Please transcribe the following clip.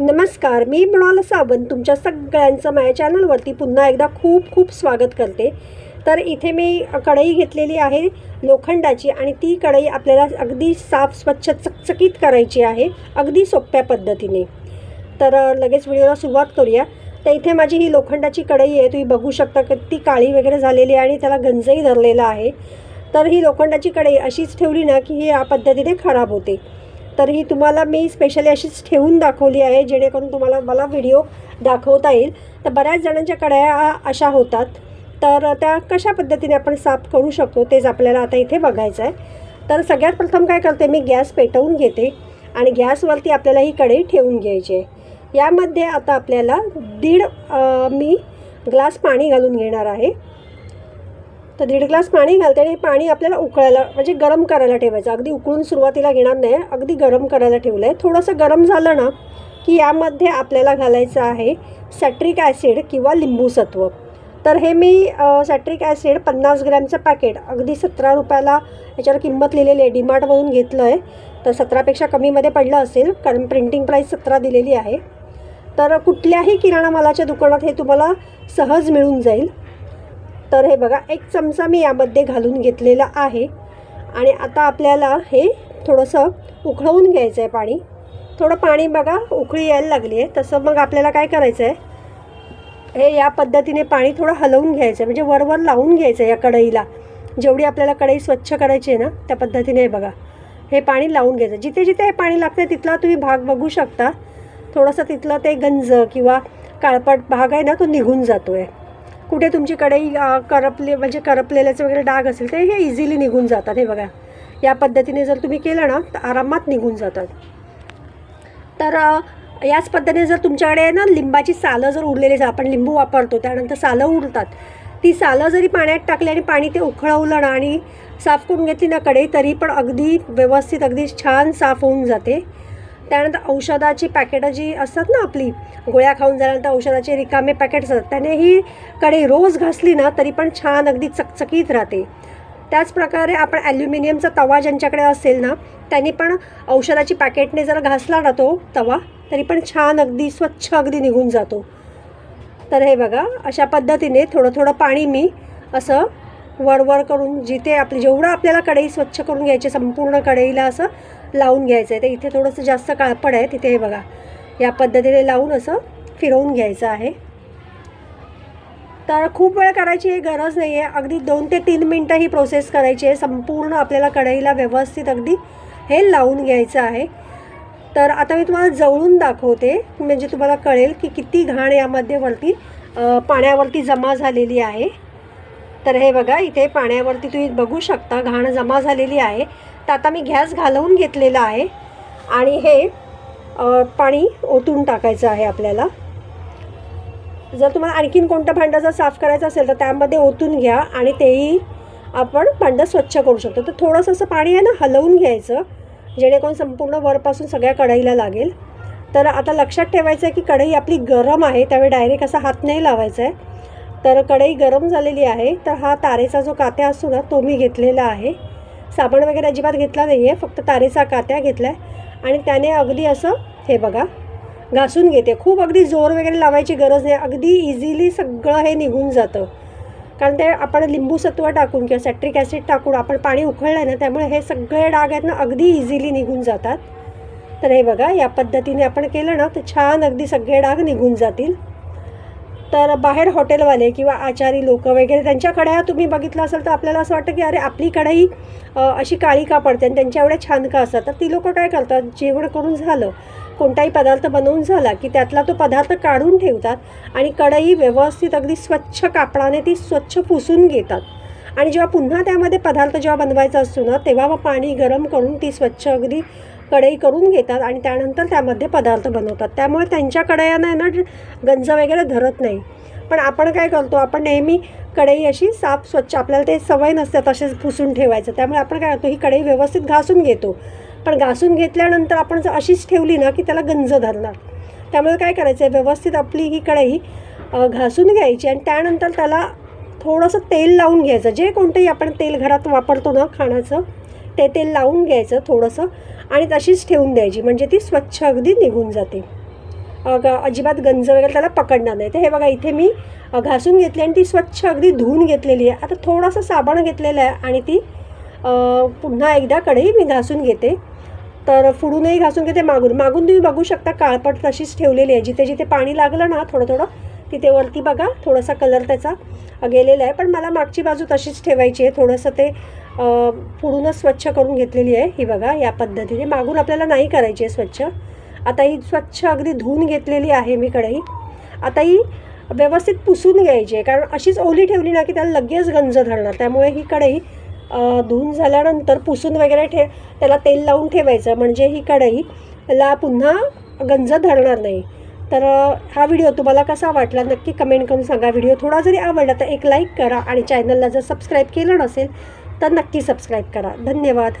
नमस्कार मी मृणाल सावंत तुमच्या सगळ्यांचं माझ्या चॅनलवरती पुन्हा एकदा खूप खूप स्वागत करते. तर इथे मी कढई घेतलेली आहे लोखंडाची आणि ती कढई आपल्याला अगदी साफ स्वच्छ चकचकीत करायची आहे अगदी सोप्या पद्धतीने. तर लगेच व्हिडिओला सुरुवात करूया. तर इथे माझी ही लोखंडाची कढई आहे तुम्ही बघू शकता की ती काळी वगैरे झालेली आहे आणि त्याला गंजही धरलेला आहे. तर ही लोखंडाची कढई अशीच ठेवली ना की ही या पद्धतीने खराब होते. तर ही तुम्हाला मी स्पेशली अशीच ठेवून दाखवली आहे जेणेकरून तुम्हाला मला व्हिडिओ दाखवता येईल. तर बऱ्याच जणांच्या कढया अशा होतात. तर त्या कशा पद्धतीने आपण साफ करू शकतो तेच आपल्याला आता इथे बघायचं आहे. तर सगळ्यात प्रथम काय करते मी गॅस पेटवून घेते आणि गॅसवरती आपल्याला ही कढई ठेवून घ्यायची आहे. यामध्ये आता आपल्याला दीड मी ग्लास पाणी घालून घेणार आहे. तर दीड ग्लास पाणी घालते आणि पाणी आपल्याला उकळायला म्हणजे गरम करायला ठेवायचं. अगदी उकळून सुरुवातीला घेणार नाही अगदी गरम करायला ठेवलं आहे थोडंसं गरम झालं ना की यामध्ये आपल्याला घालायचं आहे सॅट्रिक ॲसिड किंवा लिंबूसत्व. तर हे मी सॅट्रिक ॲसिड पन्नास ग्रॅमचं पॅकेट अगदी सतरा रुपयाला याच्यावर किंमत लिहिलेली आहे. डीमार्टमधून घेतलं आहे तर सतरापेक्षा कमीमध्ये पडलं असेल कारण प्रिंटिंग प्राईस सतरा दिलेली आहे. तर कुठल्याही किराणा मालाच्या दुकानात हे तुम्हाला सहज मिळून जाईल. तर हे बघा एक चमचा मी यामध्ये घालून घेतलेला आहे. आणि आता आपल्याला हे थोडंसं उकळवून घ्यायचं आहे पाणी. थोडं पाणी बघा उकळी यायला लागली आहे. तसं मग आपल्याला काय करायचं आहे हे या पद्धतीने पाणी थोडं हलवून घ्यायचं आहे म्हणजे वरवर लावून घ्यायचं आहे या कढईला. जेवढी आपल्याला कढई स्वच्छ करायची आहे ना त्या पद्धतीने हे बघा. हे पाणी लावून घ्यायचं जिथे जिथे हे पाणी लागतं तिथला तुम्ही भाग बघू शकता. थोडंसं तिथलं ते गंज किंवा काळपट भाग आहे ना तो निघून जातो आहे कुठे तुमची कढई करपले म्हणजे करपलेल्याचे वगैरे डाग असेल ते हे इझिली निघून जातात हे बघा. या पद्धतीने जर तुम्ही केलं ना तर आरामात निघून जातात. तर याच पद्धतीने जर तुमच्याकडे ना लिंबाची सालं जर उरलेली जर आपण लिंबू वापरतो त्यानंतर सालं उरतात. ती सालं जरी पाण्यात टाकली आणि पाणी ते उखळवलं ना आणि साफ करून घेतली ना कढई तरी पण अगदी व्यवस्थित अगदी छान साफ होऊन जाते. त्यानंतर औषधाची पॅकेटं जी असतात ना आपली गोळ्या खाऊन झाल्यानंतर औषधाचे रिकामे पॅकेट्स असतात त्याने ही कढई रोज घासली ना तरी पण छान अगदी चकचकीत राहते. त्याचप्रकारे आपण ॲल्युमिनियमचा तवा ज्यांच्याकडे असेल ना त्यांनी पण औषधाची पॅकेटने जर घासला ना तो तवा तरी पण छान अगदी स्वच्छ अगदी निघून जातो. तर हे बघा अशा पद्धतीने थोडं थोडं पाणी मी असं वरवर करून जिथे आपली जेवढं आपल्याला कढई स्वच्छ करून घ्यायची संपूर्ण कढईला असं लावून घ्यायचं आहे तर इथे थोडंसं जास्त काळपड आहे तिथे हे बघा. या पद्धतीने लावून असं फिरवून घ्यायचं आहे. तर खूप वेळ करायची ही गरज नाही आहे अगदी दोन ते तीन मिनटं ही प्रोसेस करायची आहे. संपूर्ण आपल्याला कढईला व्यवस्थित अगदी हे लावून घ्यायचं आहे. तर आता मी तुम्हाला जवळून दाखवते. म्हणजे तुम्हाला कळेल की किती घाण यामध्ये वरती पाण्यावरती जमा झालेली आहे. तर हे बघा इथे पाण्यावरती तुम्ही बघू शकता घाण जमा झालेली आहे. तर आता मी गॅस घालवून घेतलेला आहे. आणि हे पाणी ओतून टाकायचं आहे आपल्याला. जर तुम्हाला आणखीन कोणतं भांडं जर साफ करायचं असेल तर त्यामध्ये ओतून घ्या आणि तेही आपण भांडं स्वच्छ करू शकतो. तर थोडंसं असं पाणी आहे ना हलवून घ्यायचं जेणेकरून संपूर्ण वरपासून सगळ्या कढईला लागेल. तर आता लक्षात ठेवायचं आहे की कढई आपली गरम आहे त्यावेळी डायरेक्ट असा हात नाही लावायचा आहे तर कढई गरम झालेली आहे. तर हा तारेचा जो कात्या असतो ना तो मी घेतलेला आहे. साबण वगैरे अजिबात घेतला नाही आहे फक्त तारेचा कात्या घेतला आहे आणि त्याने अगदी असं हे बघा घासून घेते. खूप अगदी जोर वगैरे लावायची गरज नाही. अगदी इझिली सगळं हे निघून जातं. कारण ते आपण लिंबू सत्व टाकून किंवा सॅट्रिक ॲसिड टाकून आपण पाणी उकळलं आहे ना त्यामुळे हे सगळे डाग आहेत ना अगदी इझिली निघून जातात. तर हे बघा या पद्धतीने आपण केलं ना तर छान अगदी सगळे डाग निघून जातील. तर बाहेर हॉटेलवाले किंवा आचारी लोक वगैरे त्यांच्या कढया तुम्ही बघितलं असेल तर आपल्याला असं वाटतं की अरे आपली कढई अशी काळी का पडते आणि त्यांच्या एवढ्या छान का असतात. तर ती लोकं काय करतात जेवण करून झालं कोणताही पदार्थ बनवून झाला की त्यातला तो पदार्थ काढून ठेवतात आणि कढई व्यवस्थित अगदी स्वच्छ कापडाने ती स्वच्छ पुसून घेतात. आणि जेव्हा पुन्हा त्यामध्ये पदार्थ जेव्हा बनवायचा असतो ना तेव्हा मग पाणी गरम करून ती स्वच्छ अगदी कढई करून घेतात आणि त्यानंतर त्यामध्ये पदार्थ बनवतात. त्यामुळे त्यांच्या कढयांना आहे ना गंज वगैरे धरत नाही. पण आपण काय करतो आपण नेहमी कढई अशी साफ स्वच्छ आपल्याला ते सवय नसते तसेच पुसून ठेवायचं. त्यामुळे आपण काय करतो ही कढई व्यवस्थित घासून घेतो. पण घासून घेतल्यानंतर आपण जर अशीच ठेवली ना की त्याला गंज धरणार. त्यामुळे काय करायचं आहे व्यवस्थित आपली ही कढई घासून घ्यायची आणि त्यानंतर त्याला थोडंसं तेल लावून घ्यायचं. जे कोणतंही आपण तेल घरात वापरतो ना खाण्याचं ते तेल लावून घ्यायचं थोडंसं आणि तशीच ठेवून द्यायची. म्हणजे ती स्वच्छ अगदी निघून जाते. अ, ग अजिबात गंज वगैरे त्याला पकडणार नाही. तर हे बघा इथे मी घासून घेतली आणि ती स्वच्छ अगदी धुवून घेतलेली आहे. आता थोडासा साबण घेतलेला आहे आणि ती पुन्हा एकदा कढई मी घासून घेते. तर फुडूनही घासून घेते मागून. मागून तुम्ही बघू शकता काळपट तशीच ठेवलेली आहे. जिथे जिथे पाणी लागलं ना थोडं थोडं तिथे वरती बघा थोडासा कलर त्याचा गेलेला आहे. पण मला मागची बाजू तशीच ठेवायची आहे. थोडंसं ते पुढूनच स्वच्छ करून घेतलेली आहे ही बघा या पद्धतीने. मागून आपल्याला नाही करायची आहे स्वच्छ. आता ही स्वच्छ अगदी धुवून घेतलेली आहे मी कढई. आता ही व्यवस्थित पुसून घ्यायची आहे. कारण अशीच ओली ठेवली ना की त्याला लगेच गंज धरणार. त्यामुळे ही कढई अ, धुवून झाल्यानंतर पुसून वगैरे ठे त्याला तेल लावून ठेवायचं. म्हणजे ही कढईला पुन्हा गंज धरणार नाही. तर हा व्हिडिओ तुम्हाला कसा वाटला नक्की कमेंट करून सांगा. व्हिडिओ थोडा जरी आवडला तर एक लाईक करा आणि चॅनलला जर सबस्क्राईब केलं नसेल तर नक्की सबस्क्राईब करा. धन्यवाद.